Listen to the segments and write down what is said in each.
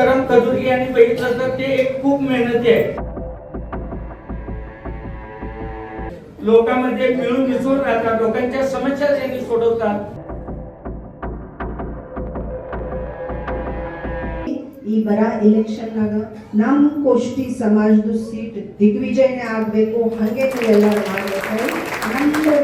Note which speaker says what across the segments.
Speaker 1: सीताराम कदुरी यांनी बघितलं तर ते एक खूप मेहनती आहे लोकांमध्ये मिळून मिसळून राहतात लोकांच्या समस्या त्यांनी सोडवतात
Speaker 2: ಈ ಬರ ಎಲೆಕ್ಷನ್ನಾಗ ನಮ್ಮ ಕೋಷ್ಟಿ ಸಮಾಜದ ಸೀಟ್ ದಿಗ್ವಿಜಯನೇ ಆಗಬೇಕು ಹಾಗೆ ನೀವೆಲ್ಲರೂ ಮಾಡಬೇಕು ನಮ್ದು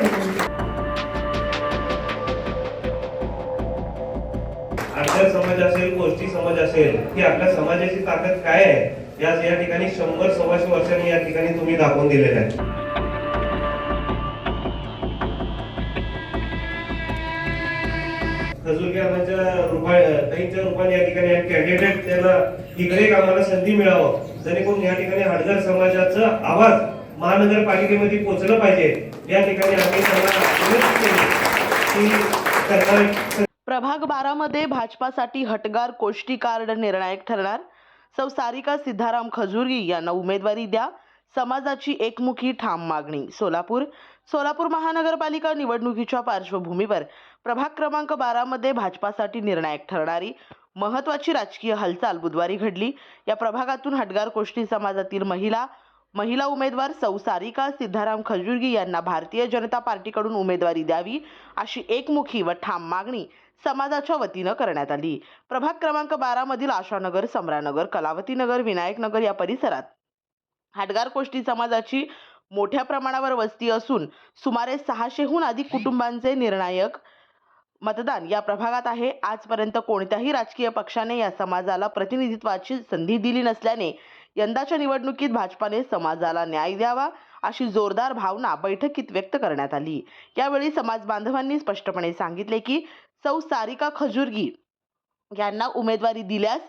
Speaker 3: आपल्या समाज असेल गोष्टी समाज असेल की आपल्या समाजाची ताकद काय आहे या ठिकाणी शंभर सव्वाशे वर्षांनी या ठिकाणी तुम्ही दाखवून दिलेल्या आहेत रूपाने रूपाने या ठिकाणी कॅन्डिडेट त्यांना इकडे संधी मिळावं. जेणेकरून या ठिकाणी हडगर समाजाचा आवाज महानगरपालिकेमध्ये पोहोचलं पाहिजे. या ठिकाणी आम्ही त्यांना विनंती केली की त्यांना
Speaker 4: प्रभाग बारामध्ये भाजपासाठी हटगार कोष्टी कार्ड निर्णायक ठरणार. सौ सारिका सिद्धाराम खजुरी यांना उमेदवारी द्या. समाजाची एकमुखी ठाम मागणी सोलापूर. सोलापूर महानगरपालिका निवडणुकीच्या पार्श्वभूमीवर प्रभाग क्रमांक बारामध्ये भाजपासाठी निर्णायक ठरणारी महत्वाची राजकीय हालचाल बुधवारी घडली. या प्रभागातून हटगार कोष्टी समाजातील महिला महिला उमेदवार सौ सारिका सिद्धाराम खजुर्गी यांना भारतीय जनता पार्टीकडून उमेदवारी द्यावी अशी एकमुखी व ठाम मागणी समाजाच्या वतीनं करण्यात आली. प्रभाग क्रमांक बारा मधील आशानगर समरानगर कलावतीनगर विनायकनगर या परिसरात हाटगार कोष्टी समाजाची मोठ्या प्रमाणावर वस्ती असून सुमारे सहाशेहून अधिक कुटुंबांचे निर्णायक मतदान या प्रभागात आहे. आजपर्यंत कोणत्याही राजकीय पक्षाने या समाजाला प्रतिनिधित्वाची संधी दिली नसल्याने यंदाच्या निवडणुकीत भाजपाने समाजाला न्याय द्यावा अशी जोरदार भावना बैठकीत व्यक्त करण्यात आली. यावेळी समाज बांधवांनी स्पष्टपणे सांगितले की सौ सारिका खजुर्गी यांना उमेदवारी दिल्यास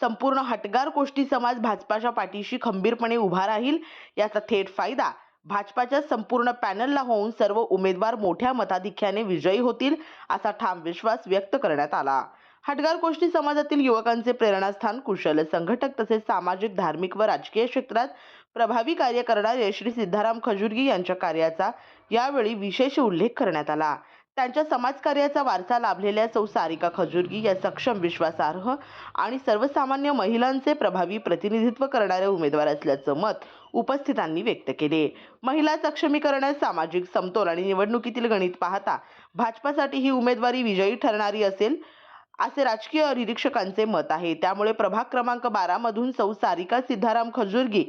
Speaker 4: संपूर्ण हटगार कोष्टी समाज भाजपाच्या पाठीशी खंबीरपणे उभा राहील याचा थेट फायदा भाजपाच्या संपूर्ण पॅनलला होऊन सर्व उमेदवार मोठ्या मताधिक्याने विजयी होतील असा ठाम विश्वास व्यक्त करण्यात आला. हटगार कोष्टी समाजातील युवकांचे प्रेरणास्थान कुशल संघटक तसेच सामाजिक धार्मिक व राजकीय क्षेत्रात प्रभावी कार्य करणारे श्री सिद्धाराम खजुरगी यांच्या कार्याचा यावेळी विशेष उल्लेख करण्यात आला. त्यांच्या समाजकार्याचा वारसा लाभलेल्या सौ सारिका खजुरगी या सक्षम विश्वासार्ह आणि सर्वसामान्य महिलांचे प्रभावी प्रतिनिधित्व करणारे उमेदवार असल्याचं मत उपस्थितांनी व्यक्त केले. महिला सक्षमीकरणात सामाजिक समतोल आणि निवडणुकीतील गणित पाहता भाजपासाठी ही उमेदवारी विजयी ठरणारी असेल असे राजकीय निरीक्षकांचे मत आहे. त्यामुळे प्रभाग क्रमांक बारा मधून सौ सारिका सिद्धाराम खजुर्गी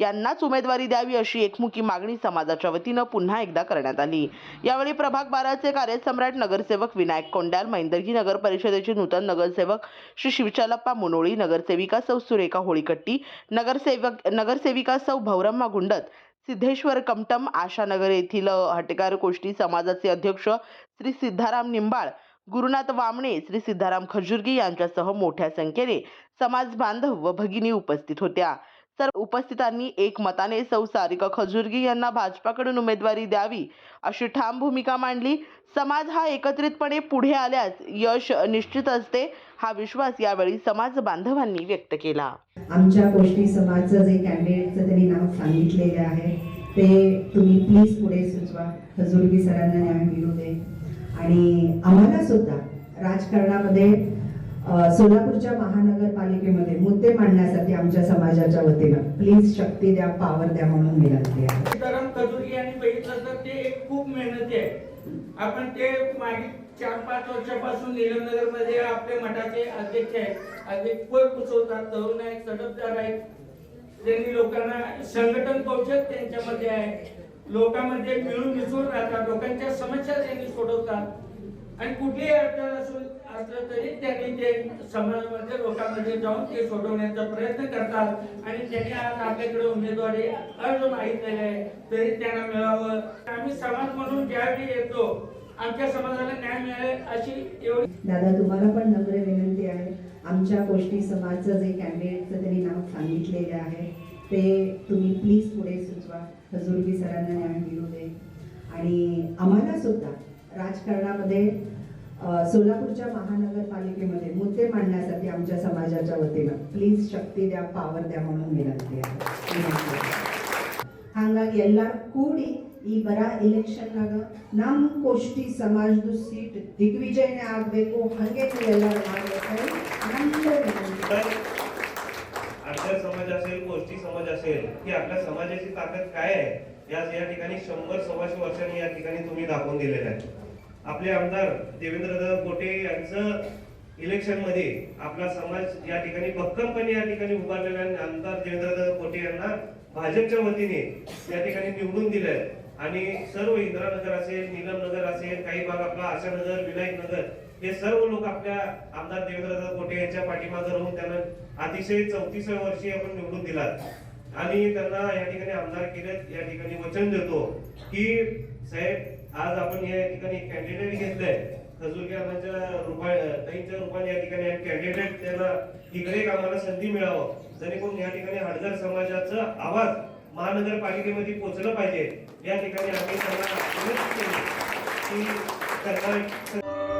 Speaker 4: यांनाच उमेदवारी द्यावी अशी एकमुखी मागणी समाजाच्या वतीनं पुन्हा एकदा करण्यात आली. यावेळी प्रभाग बाराचे कार्यसम्राट नगरसेवक विनायक कोंडाल मैंदर्गी नगर परिषदेचे नूतन नगरसेवक श्री शिवचालप्पा मुनोळी नगरसेविका सौ सुरेखा होळीकट्टी नगरसेवक नगरसेविका सौ भौरम्मा गुंडत सिद्धेश्वर कमटम आशानगर येथील हटकार गोष्टी समाजाचे अध्यक्ष श्री सिद्धाराम निंबाळ गुरुनाथ वामणे श्री सिद्धाराम खजुर्गी यांच्यासह मोठ्या संख्येने समाज बांधव व भगिनी उपस्थित होत्या. सर्व उपस्थितांनी एकमताने सौ सारिका खजुर्गी यांना भाजपाकडून उमेदवारी द्यावी अशी ठाम भूमिका मांडली. समाज हा एकत्रितपणे पुढे आल्यास यश निश्चित असते हा विश्वास यावेळी समाज बांधवांनी व्यक्त केला.
Speaker 2: आमच्या गोष्टी समाजचं जे कॅन्डिडेटचं त्यांनी नाव सांगितलेले आहे ते तुम्ही प्लीज पुढे सुचवा. खजुर्गी सरांना न्याय मिळू दे. आणि आम्हाला सुद्धा राजकारणामध्ये सोलापूरच्या महानगरपालिकेमध्ये मुद्दे मांडण्यासाठी आमच्या समाजाच्या वतीनं प्लीज शक्ती द्या पावर द्या म्हणून विनंती आहे.
Speaker 1: सीताराम कदुरी यांनी बघितलं तर ते एक खूप मेहनती आहे आपण ते मागील चार पाच वर्षापासून निलमनगरमध्ये आपले मठाचे अध्यक्ष आहेत. अध्यक्ष पद पुचवतात तरुण आहेत सडपदार आहेत. त्यांनी लोकांना संघटन कौशल त्यांच्यामध्ये आहे. लोकांमध्ये मिळून मिसळून राहतात. लोकांच्या समस्या त्यांनी असतात आणि कुठलीही अडचण असून असलं तरी त्यांनी ते समाजामध्ये लोकांमध्ये जाऊन ते सोडवण्याचा प्रयत्न करतात. आणि त्यांनी आज आपल्याकडे उमेदवारी अर्ज मागितलेले आहे. तरी त्यांना मिळावं. आम्ही समाज म्हणून ज्यावेळी येतो आमच्या समाजाला न्याय मिळेल अशी एवढी
Speaker 2: दादा तुम्हाला पण नम्र विनंती आहे. आमच्या गोष्टी समाजचं जे कॅन्डिडेटचं त्यांनी नाव सांगितलेलं आहे. ते तुम्ही प्लीज पुढे सुचवा. हजुरगी सरांना न्याय मिळू दे. आणि आम्हाला सुद्धा राजकारणामध्ये अ, सोलापूरच्या महानगरपालिकेमध्ये मुद्दे मांडण्यासाठी आमच्या समाजाच्या वतीनं प्लीज शक्ती द्या पावर द्या म्हणून विनंती आहे ವಿನಂತಿ आहे. ಹಾಗಾಗಿ ಎಲ್ಲರೂ ಕೂಡಿ ಈ ಬರ ಎಲೆಕ್ಷನ್ನಾಗ ನಮ್ಮ ಕೋಷ್ಟಿ ಸಮಾಜದ ಸೀಟ್ ದಿಗ್ವಿಜಯನೇ ಆಗಬೇಕು ಹಾಗೆ ನೀವೆಲ್ಲರೂ ಮಾಡಬೇಕು ನಮ್ದು ವಿನಂತಿ
Speaker 3: तर समाज असेल गोष्टी समाज असेल की आपल्या समाजाची ताकद काय आहे या या ठिकाणी शंभर सव्वाशे वर्षांनी या ठिकाणी तुम्ही दाखवून दिलेलं आहे आपले आमदार देवेंद्रदादा कोटे यांचं इलेक्शनमध्ये आपला समाज या ठिकाणी भक्कमपणे या ठिकाणी उभारलेला आहे. आणि आमदार देवेंद्रदादा कोटे यांना भाजपच्या वतीने या ठिकाणी निवडून दिलंय. आणि सर्व इंदिरानगर असेल नीलमनगर असेल काही भाग आपला आशानगर विनायक नगर हे सर्व लोक आपल्या आमदार देवेंद्रदादा कोटे यांच्या पाठीमागे राहून त्यांना अतिशय चौतीसव्या वर्षी आपण निवडून दिलात. आणि त्यांना या ठिकाणी आमदार केले या ठिकाणी वचन देतो की साहेब आज आपण या ठिकाणी कॅन्डिडेट घेतलंय. खजुरकरांच्या रुपा ताईंच्या रूपाने या ठिकाणी कॅन्डिडेट त्यांना इकडे कामाला संधी मिळावं. जेणेकरून या ठिकाणी हडगर समाजाचा आवाज महानगरपालिकेमध्ये पोहोचलं पाहिजे. या ठिकाणी आम्ही त्यांना विनंती केली की त्यांना